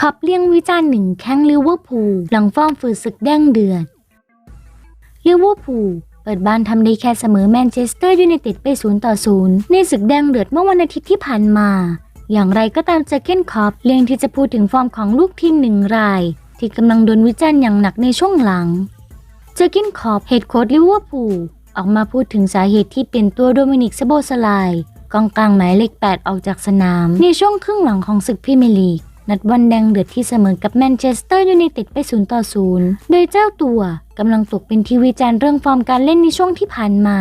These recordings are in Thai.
ขับเลี่ยงวิจารณ์หนึ่งแข้งลิเวอร์พูลหลังฟอร์มฝืดศึกแดงเดือดลิเวอร์พูลเปิดบ้านทำได้แค่เสมอแมนเชสเตอร์ยูไนเต็ดไป0ต่อ0ในศึกแดงเดือดเมื่อวันอาทิตย์ที่ผ่านมา อย่างไรก็ตามเจอเก้นคอปเลี่ยงที่จะพูดถึงฟอร์มของลูกทีมหนึ่งราย ที่กำลังโดนวิจารณ์อย่างหนักในช่วงหลัง เจอร์กินคอปเฮดโค้ชลิเวอร์พูลออกมาพูดถึงสาเหตุที่เปลี่ยนตัวโดมินิกซาโบสไลาย กองกลางหมายเลข 8 ออกจากสนาม ในช่วงครึ่งหลังของศึกพรีเมียร์ลีก นัดวันแดงเดือดที่เสมอกับแมนเชสเตอร์ยูไนเต็ดไป 0 ต่อ 0 โดยเจ้าตัวกำลังตกเป็นที่วิจารณ์เรื่องฟอร์มการเล่นในช่วงที่ผ่านมา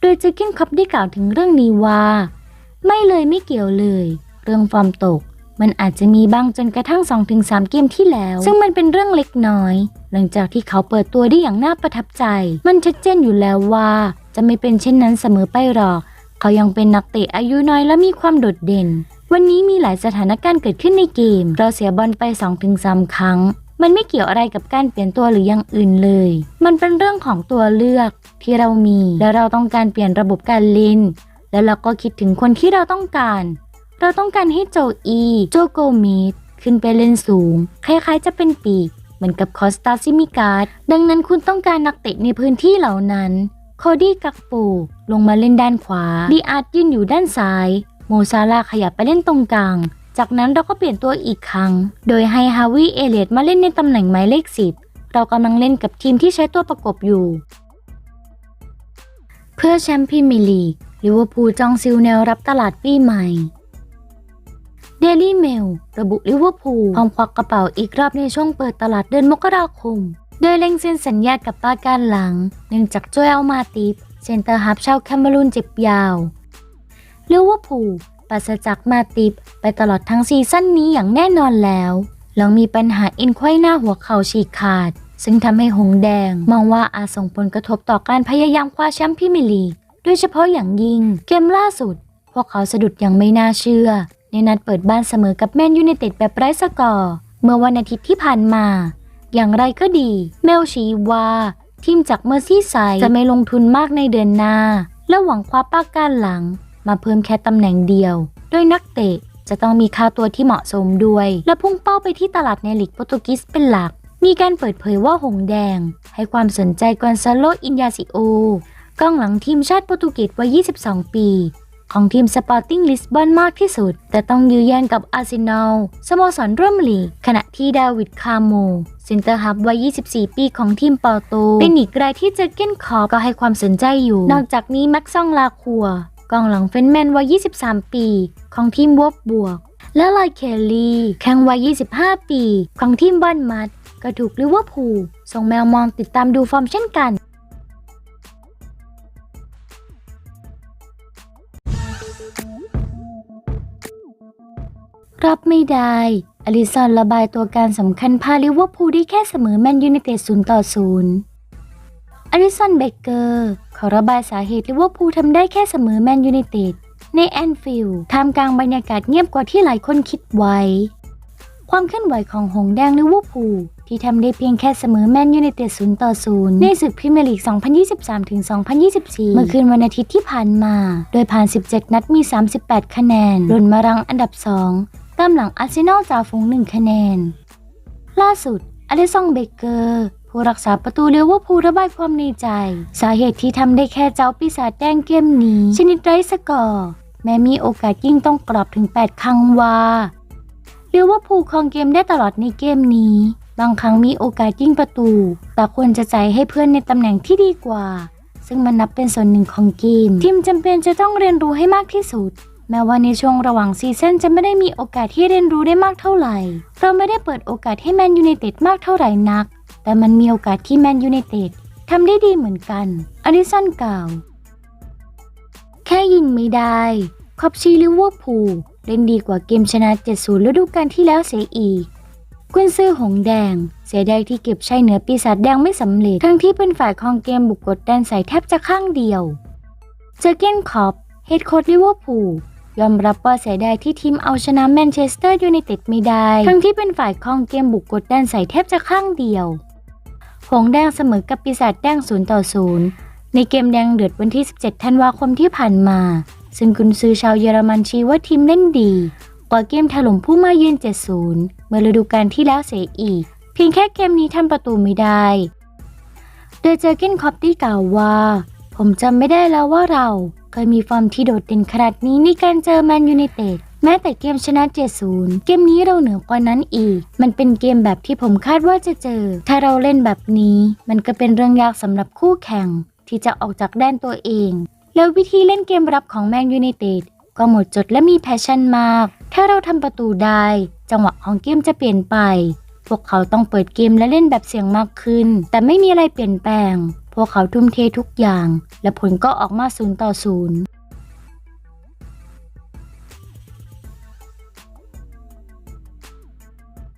โดยเจอร์กินคอปได้กล่าวถึงเรื่องนี้ว่า ไม่เลยไม่เกี่ยวเลย เรื่องฟอร์มตก มันอาจจะมีบ้างจนกระทั่ง 2-3 เกมที่แล้ว ซึ่งมันเป็นเรื่องเล็กน้อย หลังจากที่เขาเปิดตัวได้อย่างน่าประทับใจ มันชัดเจนอยู่แล้วว่า จะไม่เป็นเช่นนั้นเสมอไปหรอก เขายังเป็นนักเตะอายุน้อยและมีความโดดเด่น วันนี้มีหลายสถานการณ์เกิดขึ้นในเกม เราเสียบอลไป 2-3 ครั้ง มันไม่เกี่ยวอะไรกับการเปลี่ยนตัวหรืออย่างอื่นเลย มันเป็นเรื่องของตัวเลือกที่เรามี และเราต้องการเปลี่ยนระบบการเล่น แล้วเราก็คิดถึงคนที่เราต้องการ เราต้องการให้โจอี โจโกเมิดขึ้นไปเล่นสูง คล้ายๆ จะเป็นปีกเหมือนกับคอสตาซิมิการ์ดดังนั้นคุณต้องการนักเตะในพื้นที่เหล่านั้น โคดี้กักปูลงมาเล่นด้านขวาดีอาร์ตยืนอยู่ด้านซ้าย โมซาลาขยับไปเล่นตรงกลาง จากนั้นเราก็เปลี่ยนตัวอีกครั้ง โดยให้ฮาวิเอเลตมาเล่นในตำแหน่งหมายเลขสิบเรากำลังเล่นกับทีมที่ใช้ตัวประกบอยู่ เพื่อแชมป์พรีเมียร์ลีกลิเวอร์พูลจองซิลแนวรับตลาดปีใหม่เดลี่เมลระบุลิเวอร์พูลพร้อมควักกระเป๋าอีกรอบในช่วงเปิดตลาดเดือนมกราคม โดยเล็งเซ็นสัญญากับปาการหลัง เนื่องจากโจเอลมาติฟเซนเตอร์ฮับชาวแคเมรูนเจ็บยาวลิเวอร์พูลปราศจากมาติฟไปตลอดทั้งซีซั่นนี้อย่างแน่นอนแล้วหลังมีปัญหาเอ็นไขว้หน้าหัวเข่าฉีกขาด ซึ่งทำให้หงแดง มองว่าอาจส่งผลกระทบต่อการพยายามคว้าแชมป์พรีเมียร์ลีกโดยเฉพาะอย่างยิ่งเกมล่าสุด พวกเขาสะดุดอย่างไม่น่าเชื่อ ในนัดเปิดบ้านเสมอกับแมนยูไนเต็ดแบบไร้สกอร์ เมื่อวันอาทิตย์ที่ผ่านมา อย่างไรก็ดี เมลชี้ว่า ทีมจากเมอร์ซี่ไซจะไม่ลงทุนมากในเดือนหน้า และหวังคว้าป้ากานหลัง มาเพิ่มแค่ตำแหน่งเดียว โดยนักเตะจะต้องมีค่าตัวที่เหมาะสมด้วย และพุ่งเป้าไปที่ตลาดในลีกโปรตุเกสเป็นหลัก มีการเปิดเผยว่าหงแดง ให้ความสนใจกอนซาโลอินยาซิโอกองหลังทีมชาติโปรตุเกสวัย 22 ปี ของทีมสปอร์ติ้งลิสบอนมากที่สุด แต่ต้องยื้อแย่งกับอาร์เซนอลสโมสรร่วมลีก ขณะที่ดาวิดคาร์โมเซนเตอร์ฮับวัย 24 ปีของทีมปอร์โต เป็นอีกรายที่เจอเก้นคอก็ให้ความสนใจอยู่ นอกจากนี้แม็กซองลาคัวกองหลังเฟนแมนวัย 23 ปี ของทีมวอบบวก และลอยเคลลีแข่งวัย 25 ปี ของทีมบอนมัดก็ถูกลิเวอร์พูลส่งแมวมองติดตามดูฟอร์มเช่นกัน รับไม่ได้อลิซอนระบายตัวการสำคัญพาลิเวอร์พูลได้แค่เสมอแมนยูไนเต็ด0ต่อ0อลิซอนเบเกอร์ขอระบายสาเหตุลิเวอร์พูลทำได้แค่เสมอแมนยูไนเต็ดในแอนฟิลด์ท่ามกลางบรรยากาศเงียบกว่าที่หลายคนคิดไว้ ความเคลื่อนไหวของหงแดงลิเวอร์พูลที่ทำได้เพียงแค่เสมอแมนยูไนเต็ด0ต่อ0ในศึกพรีเมียร์ลีก 2023-2024 เมื่อคืนวันอาทิตย์ที่ผ่านมา โดยผ่าน 17 นัดมี 38 คะแนนหล่นมารังอันดับ 2 ตามหลังอาร์เซนอลจ่าฝูง1คะแนน ล่าสุดอเลิซองเบเกอร์ผู้รักษาประตูเลิเวอร์พูลระบายความในใจ สาเหตุที่ทำได้แค่เจ้าปีศาจแดงเกมนี้ ชนิดไร้สกอร์แม้มีโอกาสยิ่งต้องกรอบถึง 8 ครั้งว่าเลิเวอร์พูลครองเกมได้ตลอดในเกมนี้ บางครั้งมีโอกาสยิงประตู แต่ควรจะใจให้เพื่อนในตำแหน่งที่ดีกว่า ซึ่งมันนับเป็นส่วนหนึ่งของเกมทีมจำเป็นจะต้องเรียนรู้ให้มากที่สุด แม้ว่าในช่วงระหว่างซีซั่นจะไม่ได้มีโอกาสที่เรียนรู้ได้มากเท่าไหร่เราไม่ได้เปิดโอกาสให้แมนยูไนเต็ดมากเท่าไหร่นัก แต่มันมีโอกาสที่แมนยูไนเต็ดทำได้ดีเหมือนกัน อดิสันกล่าว แค่ยิงไม่ได้คอบชีลิเวอร์พูลเล่นดีกว่าเกมชนะ 7-0 ฤดูกาลที่แล้วเสียอีกกุนซือหงแดง เสียดายที่เก็บชัยเหนือปีศาจแดงไม่สำเร็จ ทั้งที่เป็นฝ่ายคองเกมบุกกดแดนใส่แทบจะข้างเดียว เจอเกนคอปเฮดโค้ชลิเวอร์พูล ยอมรับว่าเสียดายที่ทีมเอาชนะแมนเชสเตอร์ยูไนเต็ดไม่ได้ ทั้งที่เป็นฝ่ายครองเกมบุกกดดันใส่แทบจะข้างเดียว หงแดงเสมอกับปีศาจแดง0ต่อ0ในเกมแดงเดือดวันที่ 17 ธันวาคมที่ผ่านมา ซึ่งกุนซือชาวเยอรมันชี้ว่าทีมเล่นดี กว่าเกมถล่มผู้มาเยือน 7-0 เมื่อฤดูกาลที่แล้วเสียอีก เพียงแค่เกมนี้ทำประตูไม่ได้ โดยเจอเกนคอปตี้กล่าวว่า ผมจำไม่ได้แล้วว่าเรา เคยมีฟอร์มที่โดดเด่นขนาดนี้ในการเจอแมนยูไนเต็ดแม้แต่เกมชนะ 7-0 เกมนี้เราเหนือกว่านั้นอีก มันเป็นเกมแบบที่ผมคาดว่าจะเจอ ถ้าเราเล่นแบบนี้ มันก็เป็นเรื่องยากสำหรับคู่แข่ง ที่จะออกจากแดนตัวเอง แล้ววิธีเล่นเกมรับของแมนยูไนเต็ดก็หมดจดและมีแพชชั่นมาก ถ้าเราทำประตูได้ จังหวะของเกมจะเปลี่ยนไป พวกเขาต้องเปิดเกมและเล่นแบบเสี่ยงมากขึ้น แต่ไม่มีอะไรเปลี่ยนแปลง พวกเขาทุ่มเททุกอย่าง และผลก็ออกมาศูนย์ต่อศูนย์